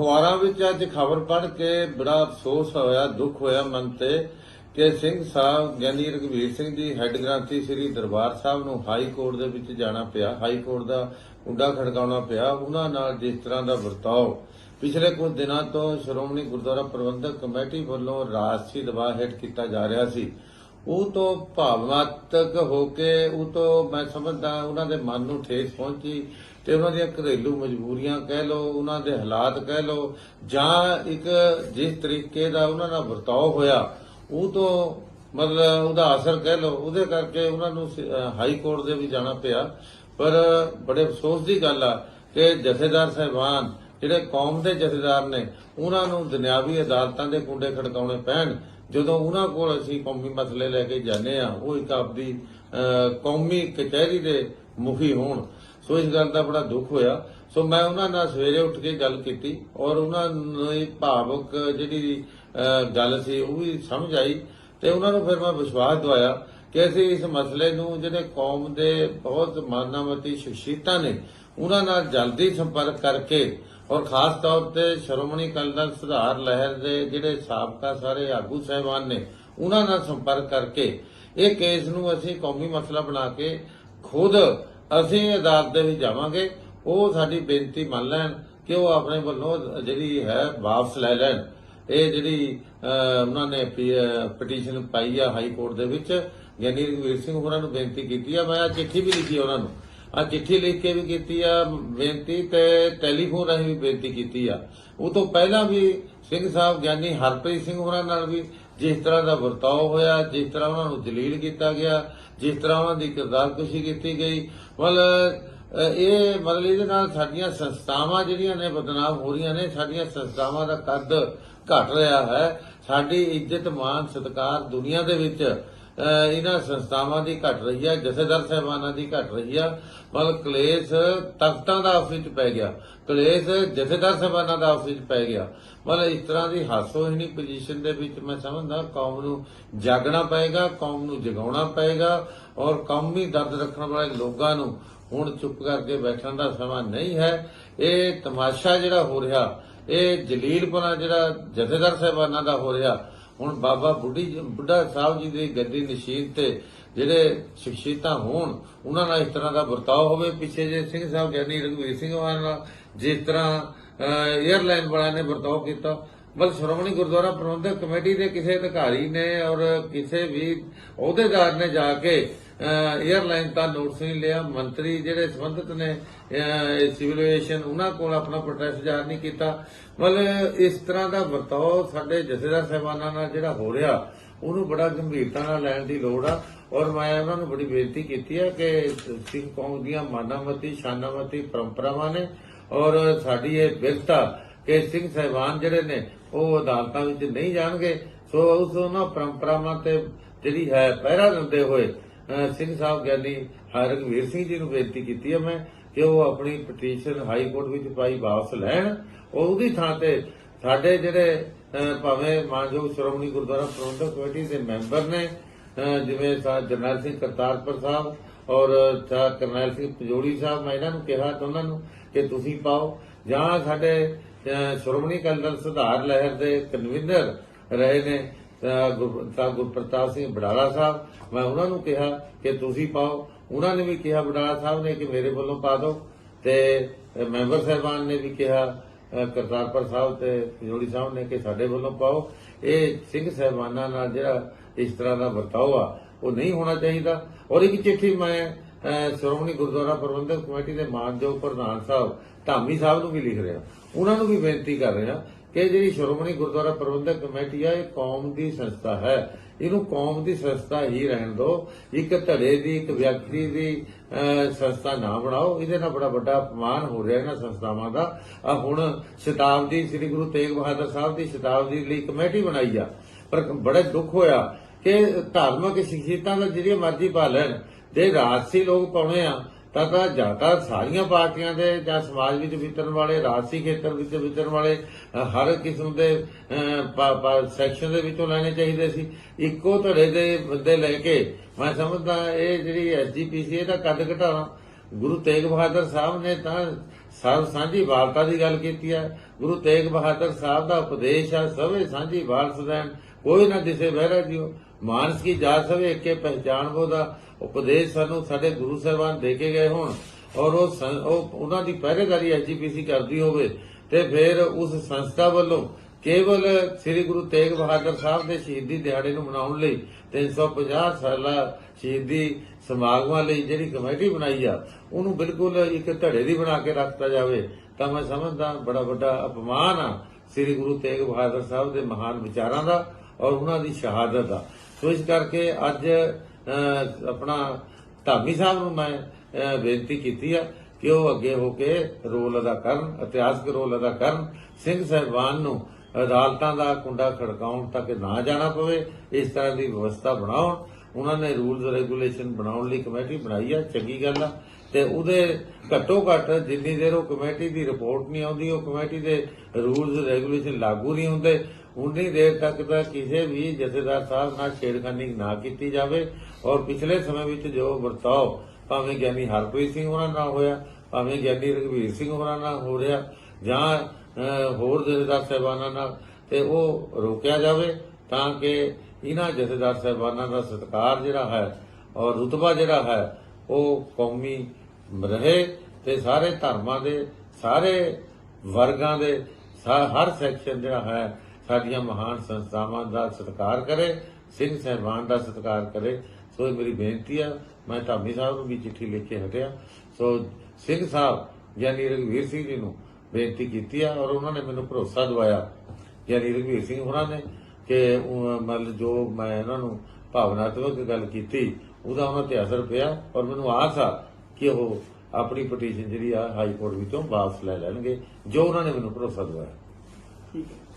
ਅਖਬਾਰਾਂ ਵਿੱਚ ਅੱਜ ਖਬਰ ਪੜ੍ਹ ਕੇ ਬੜਾ ਅਫਸੋਸ ਹੋਇਆ, ਦੁੱਖ ਹੋਇਆ ਮਨ ਤੇ ਕਿ ਸਿੰਘ ਸਾਹਿਬ, ਗਿਆਨੀ ਰਘਵੀਰ ਸਿੰਘ ਜੀ, ਹੈੱਡ ਗ੍ਰੰਥੀ ਸ੍ਰੀ ਦਰਬਾਰ ਸਾਹਿਬ ਨੂੰ ਹਾਈ ਕੋਰਟ ਦੇ ਵਿੱਚ ਜਾਣਾ ਪਿਆ। ਹਾਈ ਕੋਰਟ ਦਾ ਕੁੰਡਾ ਖੜਕਾਉਣਾ ਪਿਆ। ਉਹਨਾਂ ਨਾਲ ਜਿਸ ਤਰ੍ਹਾਂ ਦਾ ਵਰਤਾਓ, ਪਿਛਲੇ ਕੁਝ ਦਿਨਾਂ ਤੋਂ ਸ਼੍ਰੋਮਣੀ ਗੁਰਦੁਆਰਾ ਪ੍ਰਬੰਧਕ ਕਮੇਟੀ ਵੱਲੋਂ ਰਾਜਸੀ ਦਬਾਅ ਹੇਠ ਕੀਤਾ ਜਾ ਰਿਹਾ ਸੀ। ਉਹ ਤੋਂ ਭਾਵਨਾਤਕ ਹੋ ਕੇ ਉਹ ਤੋਂ ਮੈਂ ਸਮਝਦਾ ਉਹਨਾਂ ਦੇ ਮਨ ਨੂੰ ਠੇਸ ਪਹੁੰਚੀ ਤੇ ਉਹਨਾਂ ਦੀਆਂ ਘਰੇਲੂ ਮਜਬੂਰੀਆਂ ਕਹਿ ਲਓ, ਉਹਨਾਂ ਦੇ ਹਾਲਾਤ ਕਹਿ ਲਓ, ਜਾਂ ਇੱਕ ਜਿਸ ਤਰੀਕੇ ਦਾ ਉਹਨਾਂ ਨਾਲ ਵਰਤਾਓ ਹੋਇਆ, ਉਹ ਤੋਂ ਮਤਲਬ ਉਹਦਾ ਅਸਰ ਕਹਿ ਲਓ, ਉਹਦੇ ਕਰਕੇ ਉਹਨਾਂ ਨੂੰ ਹਾਈ ਕੋਰਟ ਦੇ ਵੀ ਜਾਣਾ ਪਿਆ। ਪਰ ਬੜੇ ਅਫਸੋਸ ਦੀ ਗੱਲ ਆ ਕਿ ਜਥੇਦਾਰ ਸਾਹਿਬਾਨ ਜਿਹੜੇ ਕੌਮ ਦੇ ਜਥੇਦਾਰ ਨੇ, ਉਹਨਾਂ ਨੂੰ ਦੁਨਿਆਵੀ ਅਦਾਲਤਾਂ ਦੇ ਕੁੰਡੇ ਖੜਕਾਉਣੇ ਪੈਣ। ਜਦੋਂ ਉਹਨਾਂ ਕੋਲ ਅਸੀਂ ਕੌਮੀ ਮਸਲੇ ਲੈ ਕੇ ਜਾਂਦੇ ਆ ਉਹ ਇੱਕ ਆਪਦੀ ਕੌਮੀ ਕਚਹਿਰੀ ਦੇ ਮੁਖੀ ਹੋਣ। ਸੋ ਇਸ ਗੱਲ ਦਾ ਬੜਾ ਦੁੱਖ ਹੋਇਆ। ਸੋ ਮੈਂ ਉਹਨਾਂ ਨਾਲ ਸਵੇਰੇ ਉੱਠ ਕੇ ਗੱਲ ਕੀਤੀ ਔਰ ਉਹਨਾਂ ਨੂੰ ਭਾਵਕ ਜਿਹੜੀ ਗੱਲ ਸੀ ਉਹ ਵੀ ਸਮਝ ਆਈ ਤੇ ਉਹਨਾਂ ਨੂੰ ਫਿਰ ਮੈਂ ਵਿਸ਼ਵਾਸ ਦਵਾਇਆ ਕਿ ਅਸੀਂ ਇਸ ਮਸਲੇ ਨੂੰ ਜਿਹੜੇ ਕੌਮ ਦੇ ਬਹੁਤ ਮਾਨਾਵਤੀ ਸ਼ਖਸੀਅਤਾਂ ਨੇ, ਉਹਨਾਂ ਨਾਲ ਜਲਦੀ ਸੰਪਰਕ ਕਰਕੇ ਔਰ ਖਾਸ ਤੌਰ ਤੇ ਸ਼੍ਰੋਮਣੀ ਅਕਾਲੀ ਦਲ ਸੁਧਾਰ ਲਹਿਰ ਦੇ ਜਿਹੜੇ ਸਾਬਕਾ ਸਾਰੇ ਆਗੂ ਸਹਿਬਾਨ ਨੇ, ਉਹਨਾਂ ਨਾਲ ਸੰਪਰਕ ਕਰਕੇ ਇਹ ਕੇਸ ਨੂੰ ਅਸੀਂ ਕੌਮੀ ਮਸਲਾ ਬਣਾ ਕੇ ਖੁਦ ਅਸੀਂ ਅਦਾਲਤ ਦੇ ਵਿੱਚ ਜਾਵਾਂਗੇ। ਉਹ ਸਾਡੀ ਬੇਨਤੀ ਮੰਨ ਲੈਣ ਕਿ ਉਹ ਆਪਣੇ ਵੱਲੋਂ ਜਿਹੜੀ ਹੈ ਵਾਪਸ ਲੈ ਲੈਣ। ਇਹ ਜਿਹੜੀ ਉਹਨਾਂ ਨੇ ਪਟੀਸ਼ਨ ਪਾਈ ਆ ਹਾਈ ਕੋਰਟ ਦੇ ਵਿੱਚ, ਗਿਆਨੀ ਰਘਵੀਰ ਸਿੰਘ ਹੋਰਾਂ ਨੂੰ ਬੇਨਤੀ ਕੀਤੀ ਆ। ਮੈਂ ਆ ਚਿੱਠੀ ਵੀ ਲਿਖੀ ਉਹਨਾਂ ਨੂੰ। ਆ ਚਿੱਠੀ ਲਿਖ ਕੇ ਵੀ ਕੀਤੀ ਆ, ਬੇਨਤੀ ਤੇ ਟੈਲੀਫੋਨ ਰਾਹੀਂ ਵੀ ਬੇਨਤੀ ਕੀਤੀ ਆ। ਉਹ ਤੋਂ ਪਹਿਲਾਂ ਵੀ ਸਿੰਘ ਸਾਹਿਬ ਗਿਆਨੀ ਹਰਪ੍ਰੀਤ ਸਿੰਘ ਹੋਰਾਂ ਨਾਲ ਵੀ ਜਿਸ ਤਰ੍ਹਾਂ ਦਾ ਵਰਤਾਓ ਹੋਇਆ, ਜਿਸ ਤਰ੍ਹਾਂ ਉਹਨਾਂ ਨੂੰ ਜਲੀਲ ਕੀਤਾ ਗਿਆ, ਜਿਸ ਤਰ੍ਹਾਂ ਉਹਨਾਂ ਦੀ ਕਿਰਦਾਰਕੁਸ਼ੀ ਕੀਤੀ ਗਈ, ਮਤਲਬ ਇਹ ਮਤਲਬ ਇਹਦੇ ਨਾਲ ਸਾਡੀਆਂ ਸੰਸਥਾਵਾਂ ਜਿਹੜੀਆਂ ਨੇ ਬਦਨਾਮ ਹੋ ਰਹੀਆਂ ਨੇ, ਸਾਡੀਆਂ ਸੰਸਥਾਵਾਂ ਦਾ ਕੱਦ ਘਟ ਰਿਹਾ ਹੈ। ਸਾਡੀ ਇੱਜ਼ਤ ਮਾਨ ਸਤਿਕਾਰ ਦੁਨੀਆ ਦੇ ਵਿੱਚ ਇਹਨਾਂ ਸੰਸਥਾਵਾਂ ਦੀ ਘਟ ਰਹੀ ਹੈ ਜਥੇਦਾਰ ਸਾਹਿਬਾਨਾਂ ਦੀ ਘਟ ਰਹੀ ਹੈ ਮਤਲਬ ਕਲੇਸ਼ ਤਖਤਾਂ ਦਾ ਆਪਸ ਵਿੱਚ ਪੈ ਗਿਆ, ਕਲੇਸ਼ ਜਥੇਦਾਰ ਸਾਹਿਬਾਨਾਂ ਦਾ ਆਪਸ ਵਿੱਚ ਪੈ ਗਿਆ। ਮਤਲਬ ਇਸ ਤਰ੍ਹਾਂ ਦੀ ਹਾਸੋਹੀਣੀ ਪੋਜੀਸ਼ਨ ਦੇ ਵਿੱਚ ਮੈਂ ਸਮਝਦਾ, ਕੌਮ ਨੂੰ ਜਾਗਣਾ ਪਏਗਾ, ਕੌਮ ਨੂੰ ਜਗਾਉਣਾ ਪਏਗਾ, ਔਰ ਕੌਮੀ ਦਰਦ ਰੱਖਣ ਵਾਲੇ ਲੋਕਾਂ ਨੂੰ ਹੁਣ ਚੁੱਪ ਕਰਕੇ ਬੈਠਣ ਦਾ ਸਮਾਂ ਨਹੀਂ ਹੈ। ਇਹ ਤਮਾਸ਼ਾ ਜਿਹੜਾ ਹੋ ਰਿਹਾ, ਇਹ ਜਲੀਲਪਨਾ ਜਿਹੜਾ ਜਥੇਦਾਰ ਸਾਹਿਬਾਨਾਂ ਦਾ ਹੋ ਰਿਹਾ ਹੁਣ ਬਾਬਾ ਬੁੱਢੀ ਬੁੱਢਾ ਸਾਹਿਬ ਜੀ ਦੀ ਗੱਦੀ ਨਸ਼ੀਨ ਤੇ ਜਿਹੜੇ ਸ਼ਖਸੀਅਤਾਂ ਹੋਣ, ਉਹਨਾਂ ਨਾਲ ਇਸ ਤਰ੍ਹਾਂ ਦਾ ਵਰਤਾਓ ਹੋਵੇ, ਪਿੱਛੇ ਜੇ ਸਿੰਘ ਸਾਹਿਬ ਗਿਆਨੀ ਰਘਵੀਰ ਸਿੰਘ ਹੋਰਾਂ ਨਾਲ ਜਿਸ ਤਰ੍ਹਾਂ 에ਅਰਲਾਈਨ ਵਾਲਿਆਂ ਨੇ ਵਰਤਾਓ ਕੀਤਾ ਬਲ ਸ਼੍ਰੋਮਣੀ ਗੁਰਦੁਆਰਾ ਪ੍ਰਬੰਧਕ ਕਮੇਟੀ ਦੇ ਕਿਸੇ ਅਧਿਕਾਰੀ ਨੇ ਔਰ ਕਿਸੇ ਵੀ ਅਹੁਦੇਦਾਰ ਨੇ ਜਾ ਕੇ 에ਅਰਲਾਈਨ ਦਾ ਨੋਟਿਸ ਨਹੀਂ ਲਿਆ। ਮੰਤਰੀ ਜਿਹੜੇ ਸੰਬੰਧਿਤ ਨੇ ਸਿਵਲ ਐਵੀਏਸ਼ਨ ਉਹਨਾਂ ਕੋਲ ਆਪਣਾ ਪ੍ਰੋਟੈਸਟ ਜ਼ਾਹਰ ਨਹੀਂ ਕੀਤਾ। ਮਤਲਬ ਇਸ ਤਰ੍ਹਾਂ ਦਾ ਵਰਤਾਓ ਸਾਡੇ ਜਥੇਦਾਰ ਸਾਹਿਬਾਨਾਂ ਨਾਲ ਜਿਹੜਾ ਹੋ ਰਿਹਾ, ਉਹਨੂੰ ਬੜਾ ਗੰਭੀਰਤਾ ਨਾਲ ਲੈਣ ਦੀ ਲੋੜ ਆ। ਔਰ ਮੈਂ ਉਹਨਾਂ ਨੂੰ ਬੜੀ ਬੇਨਤੀ ਕੀਤੀ ਹੈ ਕਿ ਸਿੱਖ ਕੌਮ ਦੀਆਂ ਮਾਨਾਮਤੀ, ਸ਼ਾਨਾਮਤੀ ਪਰੰਪਰਾਵਾਂ ਨੇ ਔਰ ਸਾਡੀ ਇਹ ਬਿਰਤਾ ਕਿ ਸਿੰਘ ਸਾਹਿਬਾਨ ਜਿਹੜੇ ਨੇ, ਉਹ ਅਦਾਲਤਾਂ ਵਿੱਚ ਨਹੀਂ ਜਾਣਗੇ। ਸੋ ਉਸ ਉਹਨਾਂ ਪਰੰਪਰਾਵਾਂ ਤੇ ਜਿਹੜੀ ਹੈ, ਪਹਿਰਾ ਦਿੰਦੇ ਹੋਏ ਸਿੰਘ ਸਾਹਿਬ ਗਿਆਨੀ ਹਰਗਵੀਰ ਸਿੰਘ ਜੀ ਨੂੰ ਬੇਨਤੀ ਕੀਤੀ ਹੈ ਮੈਂ ਕਿ ਉਹ ਆਪਣੀ ਪਟੀਸ਼ਨ ਹਾਈ ਕੋਰਟ ਵਿੱਚ ਪਾਈ ਵਾਪਸ ਲੈਣ। ਉਹਦੀ ਥਾਂ ਤੇ ਸਾਡੇ ਜਿਹੜੇ ਭਾਵੇਂ ਮਾਨਯੋਗ ਸ਼੍ਰੋਮਣੀ ਗੁਰਦੁਆਰਾ ਪ੍ਰਬੰਧਕ ਕਮੇਟੀ ਦੇ ਮੈਂਬਰ ਨੇ ਜਿਵੇਂ ਸਾ ਜਰਨੈਲ ਸਿੰਘ ਕਰਤਾਰਪੁਰ ਸਾਹਿਬ ਔਰ ਸਾ ਕਰਨੈਲ ਸਿੰਘ ਪਜੋੜੀ ਸਾਹਿਬ, ਮੈਂ ਇਹਨਾਂ ਨੂੰ ਕਿਹਾ ਉਹਨਾਂ ਨੂੰ ਕਿ ਤੁਸੀਂ ਪਾਓ। ਜਾਂ ਸਾਡੇ ਸ਼੍ਰੋਮਣੀ ਅਕਾਲੀ ਦਲ ਸੁਧਾਰ ਲਹਿਰ ਦੇ ਕਨਵੀਨਰ ਰਹੇ ਨੇ ਅਹ ਗੁਰਪ੍ਰਤਾਪ ਸਿੰਘ ਬਡਾਲਾ ਸਾਹਿਬ। ਮੈਂ ਉਹਨਾਂ ਨੂੰ ਕਿਹਾ ਕਿ ਤੁਸੀਂ ਪਾਓ। ਉਹਨਾਂ ਨੇ ਵੀ ਕਿਹਾ, ਬਡਾਲਾ ਸਾਹਿਬ ਨੇ ਕਿ ਮੇਰੇ ਵੱਲੋਂ ਪਾ ਦਿਓ। ਤੇ ਮੈਂਬਰ ਸਾਹਿਬਾਨ ਨੇ ਵੀ ਕਿਹਾ ਕਰਤਾਰਪੁਰ ਸਾਹਿਬ ਤੇ ਜੋੜੀ ਸਾਹਿਬ ਨੇ ਕਿ ਸਾਡੇ ਵੱਲੋਂ ਪਾਓ। ਇਹ ਸਿੰਘ ਸਾਹਿਬਾਨਾਂ ਨਾਲ ਜਿਹੜਾ ਇਸ ਤਰ੍ਹਾਂ ਦਾ ਵਰਤਾਓ ਆ, ਉਹ ਨਹੀਂ ਹੋਣਾ ਚਾਹੀਦਾ। ਔਰ ਇੱਕ ਚਿੱਠੀ ਮੈਂ ਸ਼੍ਰੋਮਣੀ ਗੁਰਦੁਆਰਾ ਪ੍ਰਬੰਧਕ ਕਮੇਟੀ ਦੇ ਮਾਨਯੋਗ ਪ੍ਰਧਾਨ ਸਾਹਿਬ ਧਾਮੀ ਸਾਹਿਬ ਨੂੰ ਵੀ ਲਿਖ ਰਿਹਾ। ਉਹਨਾਂ ਨੂੰ ਵੀ ਬੇਨਤੀ ਕਰ ਰਿਹਾ ਕਿ ਜਿਹੜੀ ਸ਼੍ਰੋਮਣੀ ਗੁਰਦੁਆਰਾ ਪ੍ਰਬੰਧਕ ਕਮੇਟੀ ਆ, ਇਹ ਕੌਮ ਦੀ ਸੰਸਥਾ ਹੈ। ਇਹਨੂੰ ਕੌਮ ਦੀ ਸੰਸਥਾ ਹੀ ਰਹਿਣ ਦਿਓ। ਇੱਕ ਧੜੇ ਦੀ, ਇੱਕ ਵਿਅਕਤੀ ਦੀ ਸੰਸਥਾ ਨਾ ਬਣਾਓ। ਇਹਦੇ ਨਾਲ ਬੜਾ ਵੱਡਾ ਅਪਮਾਨ ਹੋ ਰਿਹਾ ਇਹਨਾਂ ਸੰਸਥਾਵਾਂ ਦਾ। ਆ ਹੁਣ ਸ਼ਤਾਬਦੀ, ਸ੍ਰੀ ਗੁਰੂ ਤੇਗ ਬਹਾਦਰ ਸਾਹਿਬ ਦੀ ਸ਼ਤਾਬਦੀ ਲਈ ਕਮੇਟੀ ਬਣਾਈ ਆ। ਪਰ ਬੜਾ ਦੁੱਖ ਹੋਇਆ ਕਿ ਧਾਰਮਿਕ ਸ਼ਖਸੀਅਤਾਂ ਦਾ ਜਿਹੜੀਆਂ ਮਰਜ਼ੀ ਪਾ ਲੈਣ ਜੇ ਰਾਜਸੀ ਲੋਕ ਪਾਉਣੇ ਆ, ਤਾਂ ਤਾਂ ਜਾਂ ਸਾਰੀਆਂ ਪਾਰਟੀਆਂ ਦੇ ਜਾਂ ਸਮਾਜ ਵਿੱਚ ਵਿਚਰਨ ਵਾਲੇ, ਰਾਜਸੀ ਖੇਤਰ ਵਿੱਚ ਵਿਚਰਨ ਵਾਲੇ ਹਰ ਕਿਸਮ ਦੇ ਸੈਕਸ਼ਨ ਦੇ ਵਿੱਚੋਂ ਲੈਣੇ ਚਾਹੀਦੇ ਸੀ। ਇੱਕੋ ਧੜੇ ਦੇ ਬੰਦੇ ਲੈ ਕੇ ਮੈਂ ਸਮਝਦਾ ਇਹ ਜਿਹੜੀ ਐਸਜੀਪੀਸੀ ਇਹਦਾ ਕੱਦ ਘਟਾਉਣਾ। ਗੁਰੂ ਤੇਗ ਬਹਾਦਰ ਸਾਹਿਬ ਨੇ ਤਾਂ ਸਰਬ ਸਾਂਝੀ ਵਾਲਤਾ ਦੀ ਗੱਲ ਕੀਤੀ ਹੈ ਗੁਰੂ ਤੇਗ ਬਹਾਦਰ ਸਾਹਿਬ ਦਾ ਉਪਦੇਸ਼ ਹੈ ਸਭੇ ਸਾਂਝੀ ਵਾਲ ਸਦੈਨ ਕੋਈ ਨਾ ਦਿਸੇ ਬਹਿਰਾ ਜਿਓ ਮਾਨਸ ਕੀ ਜਾ ਸਵੇ ਇੱਕੇ ਪਹਿਚਾਨ ਬੋ ਉਪਦੇਸ਼ ਸਾਨੂੰ ਸਾਡੇ ਗੁਰੂ ਸਾਹਿਬਾਨ ਦੇ ਕੇ ਗਏ ਹੋਣ। ਔਰ ਉਹ ਸੰ- ਉਹ ਉਹਨਾਂ ਦੀ ਪਹਿਰੇਦਾਰੀ ਐਜੀਪੀਸੀ ਕਰਦੀ ਹੋਵੇ, ਤੇ ਫਿਰ ਉਸ ਸੰਸਥਾ ਵੱਲੋਂ ਕੇਵਲ ਸ੍ਰੀ ਗੁਰੂ ਤੇਗ ਬਹਾਦਰ ਸਾਹਿਬ ਦੇ ਸ਼ਹੀਦੀ ਦਿਹਾੜੇ ਨੂੰ ਮਨਾਉਣ ਲਈ 350 ਸਾਲਾ ਸ਼ਹੀਦੀ ਸਮਾਗਮਾਂ ਲਈ ਜਿਹੜੀ ਕਮੇਟੀ ਬਣਾਈ ਆ, ਉਹਨੂੰ ਬਿਲਕੁਲ ਇੱਕ ਧੜੇ ਦੀ ਬਣਾ ਕੇ ਰੱਖਤਾ ਜਾਵੇ, ਤਾਂ ਮੈਂ ਸਮਝਦਾ ਬੜਾ ਵੱਡਾ ਅਪਮਾਨ ਆ ਸ੍ਰੀ ਗੁਰੂ ਤੇਗ ਬਹਾਦਰ ਸਾਹਿਬ ਦੇ ਮਹਾਨ ਵਿਚਾਰਾਂ ਦਾ। ਔਰ ਉਹਨਾਂ ਦੀ ਸ਼ਹਾਦਤ ਆ। ਸੋ ਇਸ ਕਰਕੇ ਅੱਜ ਆਪਣਾ ਧਾਮੀ ਸਾਹਿਬ ਨੂੰ ਮੈਂ ਬੇਨਤੀ ਕੀਤੀ ਆ ਕਿ ਉਹ ਅੱਗੇ ਹੋ ਕੇ ਰੋਲ ਅਦਾ ਕਰਨ, ਇਤਿਹਾਸਕ ਰੋਲ ਅਦਾ ਕਰਨ, ਸਿੰਘ ਸਾਹਿਬਾਨ ਨੂੰ ਅਦਾਲਤਾਂ ਦਾ ਕੁੰਡਾ ਖੜਕਾਉਣ ਤੱਕ ਨਾ ਜਾਣਾ ਪਵੇ, ਇਸ ਤਰ੍ਹਾਂ ਦੀ ਵਿਵਸਥਾ ਬਣਾਉਣ। ਉਹਨਾਂ ਨੇ ਰੂਲਸ ਰੈਗੂਲੇਸ਼ਨ ਬਣਾਉਣ ਲਈ ਕਮੇਟੀ ਬਣਾਈ ਆ, ਚੰਗੀ ਗੱਲ ਆ। ਤੇ ਉਹਦੇ ਘੱਟੋ ਘੱਟ ਜਿੰਨੀ ਦੇਰ ਉਹ ਕਮੇਟੀ ਦੀ ਰਿਪੋਰਟ ਨਹੀਂ ਆਉਂਦੀ, ਉਹ ਕਮੇਟੀ ਦੇ ਰੂਲਸ ਰੈਗੂਲੇਸ਼ਨ ਲਾਗੂ ਨਹੀਂ ਹੁੰਦੇ ਉਨੀ ਦੇਰ ਤੱਕ ਤਾਂ ਕਿਸੇ ਵੀ ਜਥੇਦਾਰ ਸਾਹਿਬ ਨਾਲ ਛੇੜਖਾਨੀ ਨਾ ਕੀਤੀ ਜਾਵੇ। ਔਰ ਪਿਛਲੇ ਸਮੇਂ ਵਿੱਚ ਜੋ ਵਰਤਾਓ, ਭਾਵੇਂ ਗਿਆਨੀ ਹਰਪ੍ਰੀਤ ਸਿੰਘ ਉਹਨਾਂ ਨਾਲ ਹੋਇਆ, ਭਾਵੇਂ ਗਿਆਨੀ ਰਘਵੀਰ ਸਿੰਘ ਉਹਨਾਂ ਨਾਲ ਹੋ ਰਿਹਾ, ਜਾਂ ਹੋਰ ਜਥੇਦਾਰ ਸਾਹਿਬਾਨਾਂ ਨਾਲ, ਤੇ ਉਹ ਰੋਕਿਆ ਜਾਵੇ ਤਾਂ ਕਿ ਇਹਨਾਂ ਜਥੇਦਾਰ ਸਾਹਿਬਾਨਾਂ ਦਾ ਸਤਿਕਾਰ ਜਿਹੜਾ ਹੈ ਔਰ ਰੁਤਬਾ ਜਿਹੜਾ ਹੈ, ਉਹ ਕੌਮੀ ਰਹੇ ਤੇ ਸਾਰੇ ਧਰਮਾਂ ਦੇ, ਸਾਰੇ ਵਰਗਾਂ ਦੇ ਹਰ ਸੈਕਸ਼ਨ ਜਿਹੜਾ ਹੈ ਸਾਡੀਆਂ ਮਹਾਨ ਸੰਸਥਾਵਾਂ ਦਾ ਸਤਿਕਾਰ ਕਰੇ, ਸਿੰਘ ਸਹਿਬਾਨ ਦਾ ਸਤਿਕਾਰ ਕਰੇ। ਸੋ ਇਹ ਮੇਰੀ ਬੇਨਤੀ ਆ, ਮੈਂ ਧਾਮੀ ਸਾਹਿਬ ਨੂੰ ਵੀ ਚਿੱਠੀ ਲਿਖ ਕੇ ਹਟਿਆ। ਸੋ ਸਿੰਘ ਸਾਹਿਬ, ਯਾਨੀ ਰਘਵੀਰ ਸਿੰਘ ਜੀ ਨੂੰ ਬੇਨਤੀ ਕੀਤੀ ਆ ਔਰ ਉਹਨਾਂ ਨੇ ਮੈਨੂੰ ਭਰੋਸਾ ਦਿਵਾਇਆ, ਯਾਨੀ ਰਘਵੀਰ ਸਿੰਘ ਹੋਰਾਂ ਨੇ ਕਿ ਮਤਲਬ ਜੋ ਮੈਂ ਇਹਨਾਂ ਨੂੰ ਭਾਵਨਾਤਮਕ ਗੱਲ ਕੀਤੀ, ਉਹਦਾ ਉਹਨਾਂ ਤੇ ਅਸਰ ਪਿਆ ਔਰ ਮੈਨੂੰ ਆਸ ਆ ਕਿ ਉਹ ਆਪਣੀ ਪਟੀਸ਼ਨ ਜਿਹੜੀ ਆ ਹਾਈ ਕੋਰਟ ਵਿੱਚੋਂ ਵਾਪਸ ਲੈ ਲੈਣਗੇ, ਜੋ ਉਹਨਾਂ ਨੇ ਮੈਨੂੰ ਭਰੋਸਾ ਦਿਵਾਇਆ। ਠੀਕ ਹੈ।